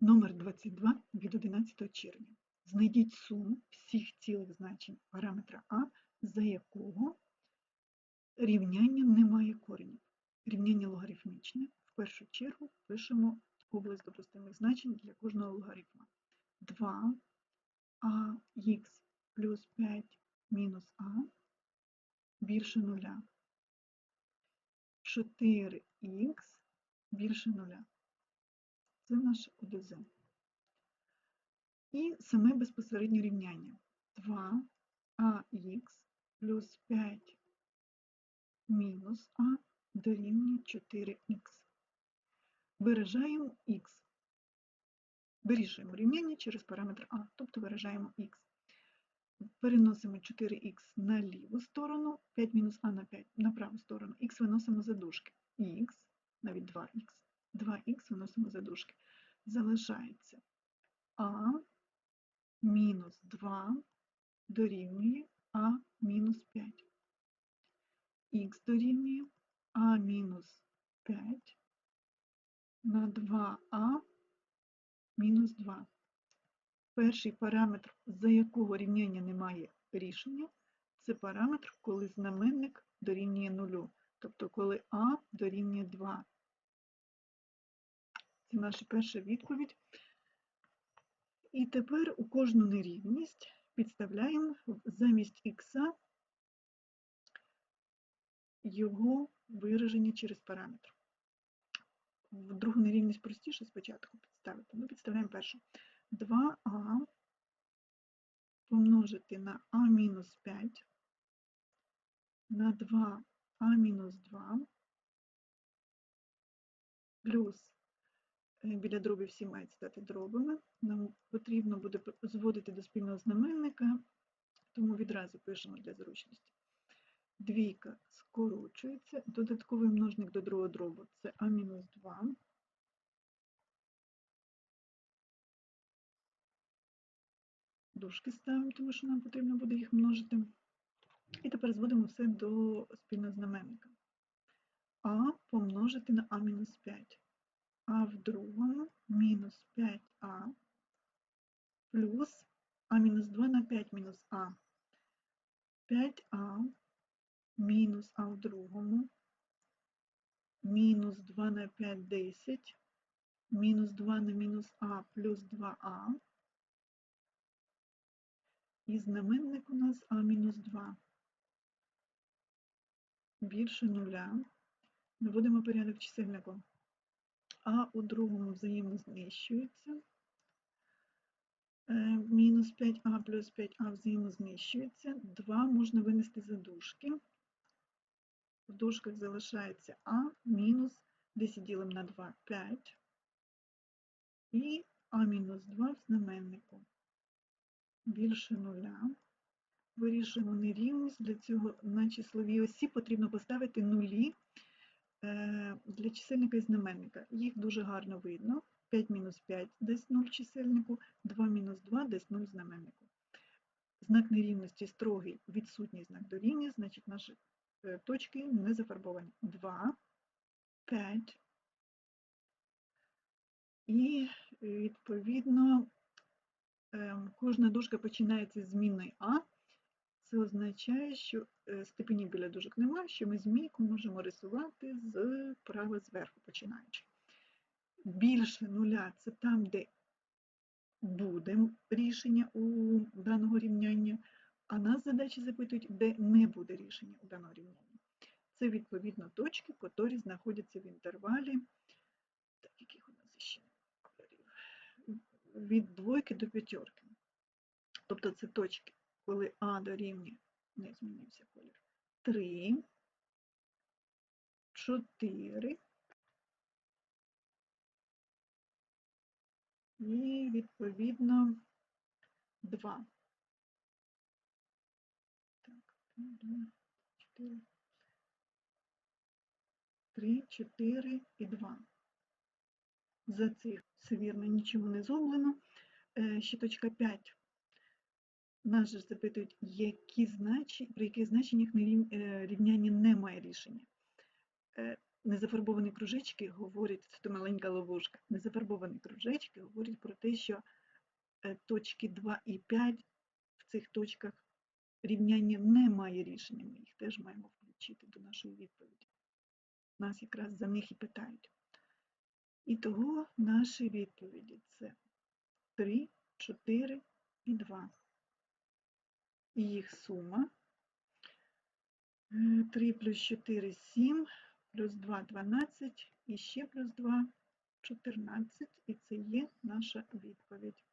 Номер 22 від 11 червня. Знайдіть суму всіх цілих значень параметра А, за якого рівняння не має коренів. Рівняння логарифмічне. В першу чергу пишемо область допустимих значень для кожного логарифма. 2ах плюс 5 мінус а більше нуля. 4х більше нуля. Це наше ОДЗ. І саме безпосереднє рівняння. 2ах плюс 5 мінус а дорівнює 4х. Виражаємо х. Вирішуємо рівняння через параметр а, тобто виражаємо х. Переносимо 4х на ліву сторону, 5 мінус а на 5 на праву сторону. Х виносимо за дужки. Х, навіть 2х. 2х виносимо за дужки. Залишається а мінус 2 дорівнює а мінус 5. Х дорівнює а мінус 5 на 2а мінус 2. Перший параметр, за якого рівняння немає рішення, це параметр, коли знаменник дорівнює 0, тобто коли а дорівнює 2. Це наша перша відповідь. І тепер у кожну нерівність підставляємо замість х його вираження через параметр. В другу нерівність простіше спочатку підставити. Ми підставляємо першу. 2а помножити на а мінус 5 на 2а мінус 2 плюс біля дробів всі мають стати дробами. Нам потрібно буде зводити до спільного знаменника, тому відразу пишемо для зручності. Двійка скорочується, додатковий множник до другого дробу це А-2. Дужки ставимо, тому що нам потрібно буде їх множити. І тепер зводимо все до спільного знаменника. А помножити на а мінус 5. А в другому мінус 5а плюс а мінус 2 на 5 мінус а. 5а мінус а в другому, мінус 2 на 5 10, мінус 2 на мінус а плюс 2а. І знаменник у нас а мінус 2. Більше нуля. Наводимо порядок чисельнику. А у другому взаємознищується. Е, мінус 5а плюс 5а взаємознищується. 2 можна винести за дужки. В дужках залишається а мінус 10 ділимо на 2 5. І а мінус 2 в знаменнику більше нуля. Вирішуємо нерівність. Для цього на числовій осі потрібно поставити нулі для чисельника і знаменника. Їх дуже гарно видно. 5 мінус 5 десь 0 чисельнику, 2 мінус 2 десь 0 знаменнику. Знак нерівності строгий, відсутній знак дорівнює, значить наші е, точки не зафарбовані. 2, 5. І, відповідно, Ем, кожна дужка починається з змінної А. Це означає, що е, степенів біля дужок немає, що ми змійку можемо рисувати з права зверху починаючи. Більше нуля це там, де буде рішення у даного рівняння, а нас задачі запитують, де не буде рішення у даного рівняння. Це, відповідно, точки, які знаходяться в інтервалі. Так, яких у нас ще від двойки до п'ятерки. Тобто це точки, коли А дорівнює, не змінився колір, 3, 4 і, відповідно, 2. Так, 2, 4, 3, 4 і 2 за цих, все вірно, нічого не зроблено. Е, щиточка 5. Нас же запитують, які значення, при яких значеннях е, рівняння немає рішення. Е, незафарбовані кружечки говорять, це маленька ловушка, незафарбовані кружечки говорять про те, що е, точки 2 і 5 в цих точках рівняння немає рішення, ми їх теж маємо включити до нашої відповіді. Нас якраз за них і питають. І того наші відповіді це 3, 4 і 2. І їх сума Е, 3 плюс 4 – 7, плюс 2 – 12, і ще плюс 2 – 14, і це є наша відповідь.